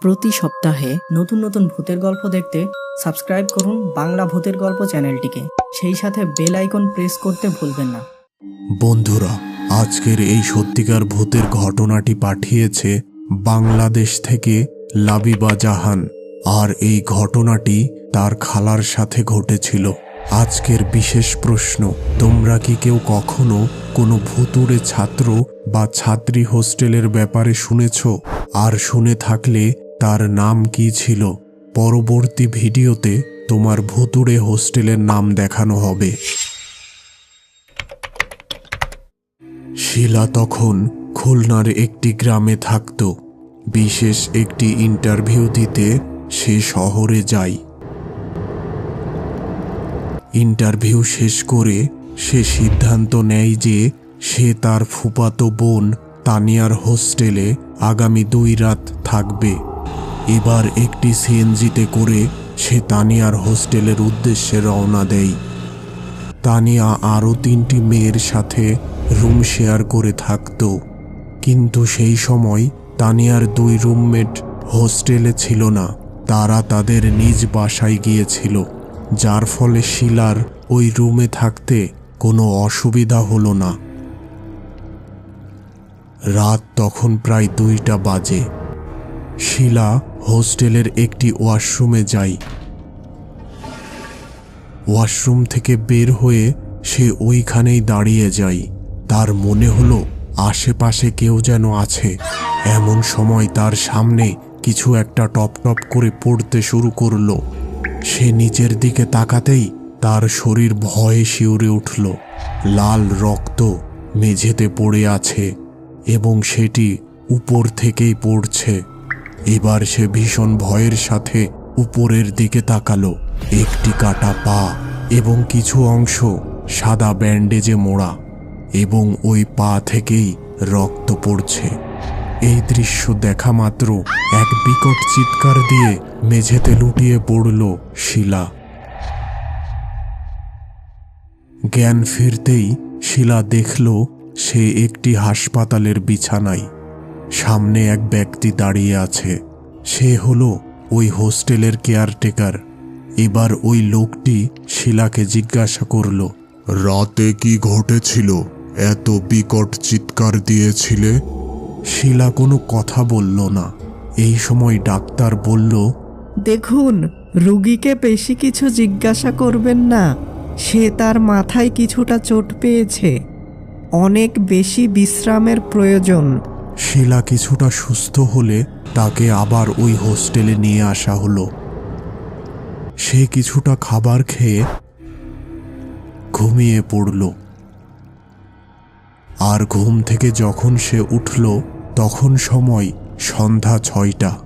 প্রতি সপ্তাহে নতুন নতুন ভূতের গল্প দেখতে সাবস্ক্রাইব করুন বাংলা ভূতের গল্প চ্যানেলটিকে। সেই সাথে বেল আইকন প্রেস করতে ভুলবেন না। বন্ধুরা, আজকের এই সত্যিকার ভূতের ঘটনাটি পাঠিয়েছে বাংলাদেশ থেকে লাবিবা জাহান। আর এই ঘটনাটি তার খালার সাথে ঘটেছিল। আজকের বিশেষ প্রশ্ন, তোমরা কি কেউ কখনো কোনো ভুতুড়ে ছাত্র বা ছাত্রী হোস্টেলের ব্যাপারে শুনেছ? আর শুনে থাকলে তার নাম কি ছিল? পরবর্তী ভিডিওতে তোমার ভুতুড়ে হোস্টেলের নাম দেখানো হবে। শিলা তখন খুলনার একটি গ্রামে থাকত। বিশেষ একটি ইন্টারভিউ দিতে সে শহরে যায়। ইন্টারভিউ শেষ করে সে সিদ্ধান্ত নেয় যে সে তার ফুপাতো বোন তানিয়ার হোস্টেলে আগামী দুই রাত থাকবে। এবার একটি সিএনজিতে করে সে তানিয়ার হোস্টেলের উদ্দেশ্যে রওনা দেয়। তানিয়া আরও তিনটি মেয়ের সাথে রুম শেয়ার করে থাকত। কিন্তু সেই সময় তানিয়ার দুই রুমমেট হোস্টেলে ছিল না, তারা তাদের নিজ বাসায় গিয়েছিল, যার ফলে শিলার ওই রুমে থাকতে কোনো অসুবিধা হলো না। রাত তখন প্রায় দুইটা বাজে। শিলা হোস্টেলের একটি ওয়াশরুমে যাই। ওয়াশরুম থেকে বের হয়ে সে ওইখানেই দাঁড়িয়ে যায় তার মনে হলো, আশেপাশে কেউ যেন আছে। এমন সময় তার সামনে কিছু একটা টপ টপ করে পড়তে শুরু করল। সে নিচের দিকে তাকাতেই তার শরীর ভয়ে শিউরে উঠল। লাল রক্ত মেঝেতে পড়ে আছে এবং সেটি উপর থেকেই পড়ছে। এবার সে ভীষণ ভয়ের সাথে উপরের দিকে তাকালো। একটি কাটা পা এবং কিছু অংশ সাদা ব্যান্ডেজে মোড়া এবং ওই পা থেকেই রক্ত পড়ছে। এই দৃশ্য দেখা মাত্র এক বিকট চিৎকার দিয়ে মেঝেতে লুটিয়ে পড়ল শিলা। জ্ঞান ফিরতেই শিলা দেখল সে একটি হাসপাতালের বিছানায়। সামনে এক ব্যক্তি দাঁড়িয়ে আছে। সে হলো ওই হোস্টেলের কেয়ারটেকার। এবার ওই লোকটি শিলাকে জিজ্ঞাসা করল, রাতে কি ঘটেছিল? এত বিকট চিৎকার দিয়েছিলে? শিলা কোনো কথা বলল না। এই সময় ডাক্তার বলল, দেখুন, রুগীকে বেশি কিছু জিজ্ঞাসা করবেন না। সে তার মাথায় কিছুটা চোট পেয়েছে। অনেক বেশি বিশ্রামের প্রয়োজন। শিলা কিছুটা সুস্থ হলে তাকে আবার ওই হোস্টেলে নিয়ে আসা হলো। সে কিছুটা খাবার খেয়ে ঘুমিয়ে পড়ল। আর ঘুম থেকে যখন সে উঠল, তখন সময় সন্ধ্যা ছয়টা।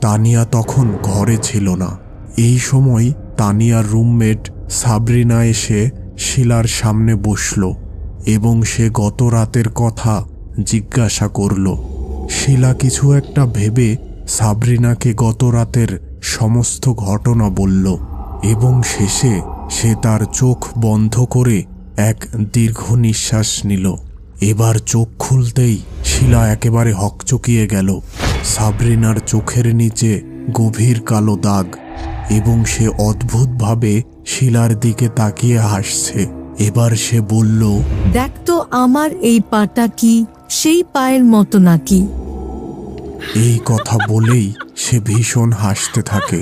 তানিয়া তখন ঘরে ছিল না। এই সময় তানিয়ার রুমমেট সাবরিনা এসে শিলার সামনে বসল এবং সে গত রাতের কথা জিজ্ঞাসা করল, শিলা, কিছু একটা ভেবে সাবরিনাকে গত রাতের সমস্ত ঘটনা বলল এবং শেষে সে তার চোখ বন্ধ করে এক দীর্ঘ নিঃশ্বাস নিল। এবার চোখ খুলতেই শিলা একেবারে হকচকিয়ে গেল। সাবরিনার চোখের নিচে গভীর কালো দাগ এবং সে অদ্ভুতভাবে শিলার দিকে তাকিয়ে হাসছে। এবার সে বলল দেখ তো আমার এই পাটা কি সেই পায়ের মতো নাকি। এই কথা বলেই সে ভীষণ হাসতে থাকে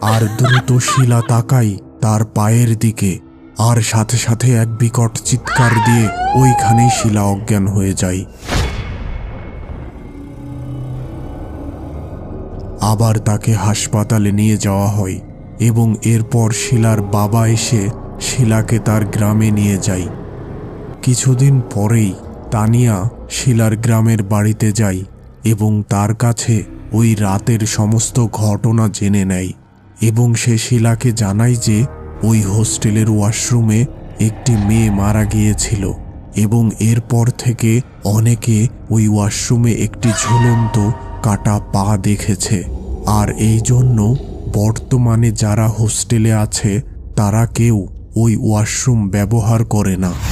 আর দ্রুত শিলা তাকাই তার পায়ের দিকে আর সাথে সাথে এক বিকট চিৎকার দিয়ে ওইখানেই শিলা অজ্ঞান হয়ে যায়। আবার তাকে হাসপাতালে নিয়ে যাওয়া হয় এবং এরপর শিলার বাবা এসে শিলাকে তার গ্রামে নিয়ে যায় কিছুদিন পরেই তানিয়া শিলার গ্রামের বাড়িতে যাই এবং তার কাছে ওই রাতের সমস্ত ঘটনা জেনে নেয় এবং সে শিলাকে জানায় যে ওই হোস্টেলের ওয়াশরুমে একটি মেয়ে মারা গিয়েছিল এবং এরপর থেকে অনেকে ওই ওয়াশরুমে একটি ঝুলন্ত কাটা পা দেখেছে। আর এই জন্য বর্তমানে যারা হোস্টেলে আছে, তারা কেউ ওই ওয়াশরুম ব্যবহার করে না।